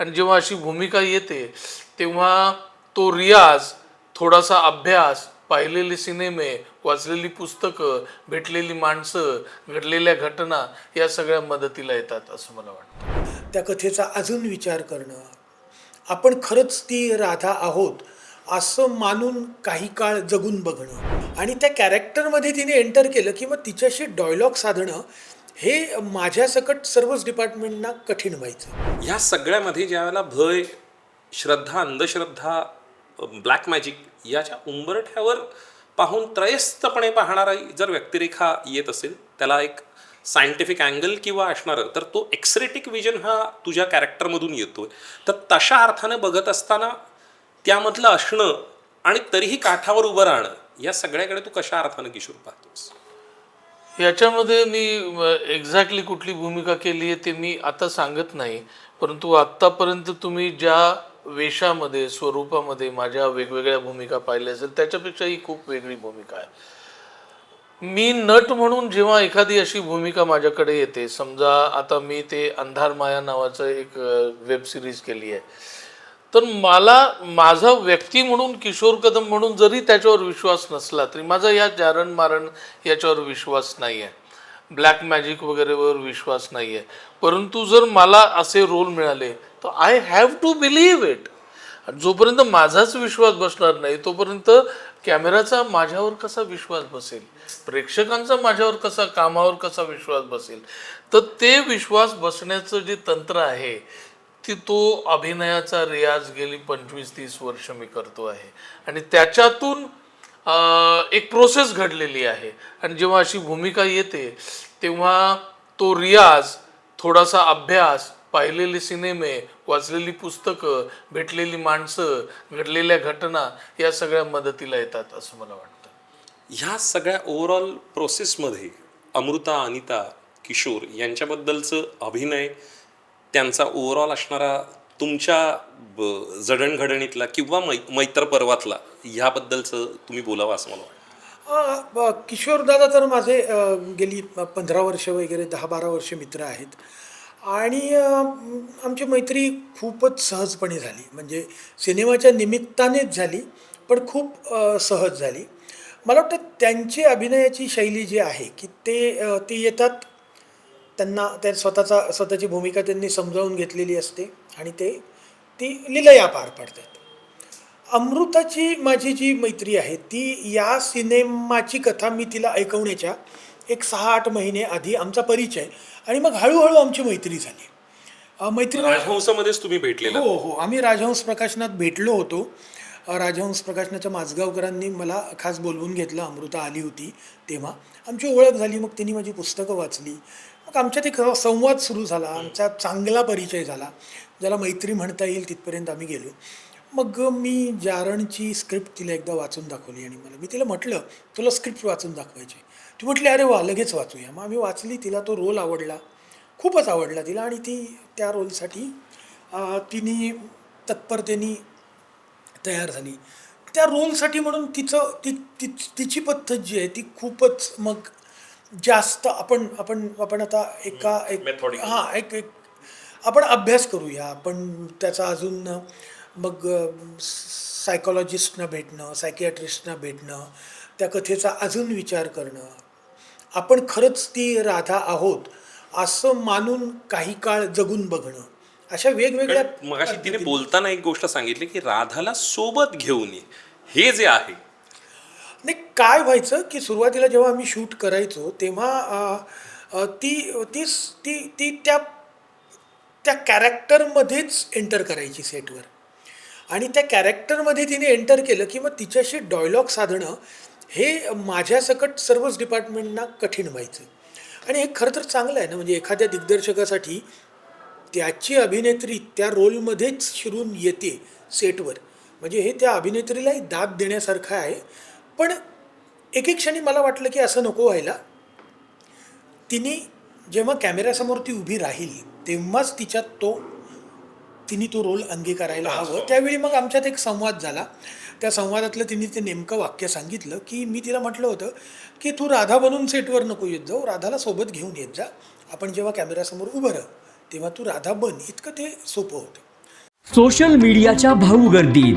आणि जेव्हा अशी भूमिका येते तेव्हा तो रियाज थोडासा अभ्यास पाहिलेले सिनेमे वाचलेली पुस्तकं भेटलेली माणसं घडलेल्या घटना या सगळ्या मदतीला येतात असं मला वाटतं. त्या कथेचा अजून विचार करणं. आपण खरंच ती राधा आहोत असं मानून काही काळ जगून बघणं. आणि त्या कॅरेक्टरमध्ये तिने एंटर केलं की मग तिच्याशी डायलॉग साधणं हे माझ्यासकट सर्वच डिपार्टमेंटना कठीण व्हायचं. ह्या सगळ्यामध्ये ज्यावेळेला भय श्रद्धा अंधश्रद्धा ब्लॅक मॅजिक याच्या उंबरठ्यावर पाहून त्रयस्थपणे पाहणारा जर व्यक्तिरेखा येत असेल त्याला एक सायंटिफिक अँगल किंवा असणारं तर तो एक्सरेटिक विजन हा तुझ्या कॅरेक्टरमधून येतोय. तर तशा अर्थानं बघत असताना त्यामधलं असणं आणि तरीही काठावर उभं राहणं या सगळ्याकडे तू कशा अर्थानं किशोर पाहतोस? याच्यामध्ये मी एक्झॅक्टली कुठली भूमिका केली आहे ते मी आता सांगत नाही. परंतु आत्तापर्यंत तुम्ही ज्या वेशामध्ये स्वरूपामध्ये माझ्या वेगवेगळ्या भूमिका पाहिल्या असेल त्याच्यापेक्षा ही खूप वेगळी भूमिका आहे. मी नट म्हणून जेव्हा एखादी अशी भूमिका माझ्याकडे येते समजा आता मी ते अंधार माया नावाचं एक वेब सिरीज केली आहे. तर मला माझा व्यक्ती म्हणून किशोर कदम म्हणून जरी त्याच्यावर विश्वास नसला तरी माझा या जारण मारण याच्यावर विश्वास नाही आहे ब्लॅक मॅजिक वगैरेवर विश्वास नाही आहे परंतु जर मला असे रोल मिळाले तर I have to believe it जोपर्यंत माझाच विश्वास बसणार नाही तोपर्यंत कॅमेराचा माझ्यावर कसा विश्वास बसेल? प्रेक्षकांचा माझ्यावर कसा कामावर कसा विश्वास बसेल? तर ते विश्वास बसण्याचं जे तंत्र आहे ती तो अभिनयाचा रियाज गेली पंचवीस तीस वर्ष मी करतो आहे. आणि त्याच्यातून एक प्रोसेस घडलेली आहे. आणि जेव्हा अशी भूमिका येते तेव्हा तो रियाज थोडासा अभ्यास पाहिलेले सिनेमे वाचलेली पुस्तकं भेटलेली माणसं घडलेल्या घटना या सगळ्या मदतीला येतात असं मला वाटतं. ह्या सगळ्या ओव्हरऑल प्रोसेसमध्ये अमृता अनिता किशोर यांच्याबद्दलचं अभिनय त्यांचा ओव्हरऑल असणारा तुमच्या ब- जडणघडणीतला किंवा मै मैत्र पर्वातला ह्याबद्दलचं तुम्ही बोलावं असं मला वाटतं. किशोर दादा तर माझे गेली पंधरा वर्ष वगैरे दहा बारा वर्ष मित्र आहेत. आणि आमची मैत्री खूपच सहजपणे झाली. म्हणजे सिनेमाच्या निमित्तानेच झाली पण खूप सहज झाली. मला वाटतं त्यांची अभिनयाची शैली जी आहे की ते ते येतात त्यांना त्या स्वतःचा स्वतःची भूमिका त्यांनी समजावून घेतलेली असते आणि ते ती लिलया पार पाडतात. अमृताची माझी जी मैत्री आहे ती या सिनेमाची कथा मी तिला ऐकवण्याच्या एक सहा आठ महिने आधी आमचा परिचय आणि मग हळूहळू आमची मैत्री झाली. मैत्री राजहंसामध्येच तुम्ही भेटलेला. हो हो. आम्ही राजहंस प्रकाशनात भेटलो होतो. राजहंस प्रकाशनाच्या माझगावकरांनी मला खास बोलवून घेतलं. अमृता आली होती तेव्हा. आमची ओळख झाली. मग त्यांनी माझी पुस्तकं वाचली. मग आमच्यात एक संवाद सुरू झाला. आमचा चांगला परिचय झाला. ज्याला मैत्री म्हणता येईल तिथपर्यंत आम्ही गेलो. मग मी जारणची स्क्रिप्ट तिला एकदा वाचून दाखवली आणि मला मी तिला म्हटलं तुला स्क्रिप्ट वाचून दाखवायची. ती म्हटली अरे वा लगेच वाचूया. मग आम्ही वाचली. तिला तो रोल आवडला. खूपच आवडला तिला आणि ती त्या रोलसाठी तिने तत्परतेने तयार झाली. त्या रोलसाठी म्हणून तिचं ती तिची पद्धत जी आहे ती खूपच मग जास्त आपण आपण आपण आता एका एक. हां एक एक आपण अभ्यास करूया. आपण त्याचा अजून मग सायकॉलॉजिस्टना भेटणं सायकियाट्रिस्टना भेटणं त्या कथेचा अजून विचार करणं. आपण खरंच ती राधा आहोत असं मानून काही काळ जगून बघणं. अशा वेगवेगळ्या मग तिने बोलताना एक गोष्ट सांगितली की राधाला सोबत घेऊन ये. हे जे आहे नाही काय व्हायचं की सुरुवातीला जेव्हा आम्ही शूट करायचो तेव्हा ती ती ती ती त्या त्या कॅरेक्टरमध्येच एंटर करायची सेटवर. आणि त्या कॅरेक्टरमध्ये तिने एंटर केलं की मग तिच्याशी डॉयलॉग साधणं हे माझ्यासकट सर्वच डिपार्टमेंटना कठीण व्हायचं. आणि हे खरं तर चांगलं आहे ना म्हणजे एखाद्या दिग्दर्शकासाठी त्याची अभिनेत्री त्या रोलमध्येच शिरून येते सेटवर. म्हणजे हे त्या अभिनेत्रीलाही दाद देण्यासारखं आहे. पण एक एक क्षणी मला वाटलं की असं नको व्हायला. तिने जेव्हा कॅमेऱ्यासमोर ती उभी राहील तेव्हाच तिच्यात तो तिने तो रोल अंगीकारायला हवं. त्यावेळी मग आमच्यात एक संवाद झाला. त्या संवादातलं तिने ते नेमकं वाक्य सांगितलं की मी तिला म्हटलं होतं की तू राधा बनून सेटवर नको येत जाऊ. राधाला सोबत घेऊन येत जा. आपण जेव्हा कॅमेऱ्यासमोर उभं राहू तेव्हा तू राधा बन. इतकं ते सोपं होतं. सोशल मीडियाच्या भाऊ गर्दीत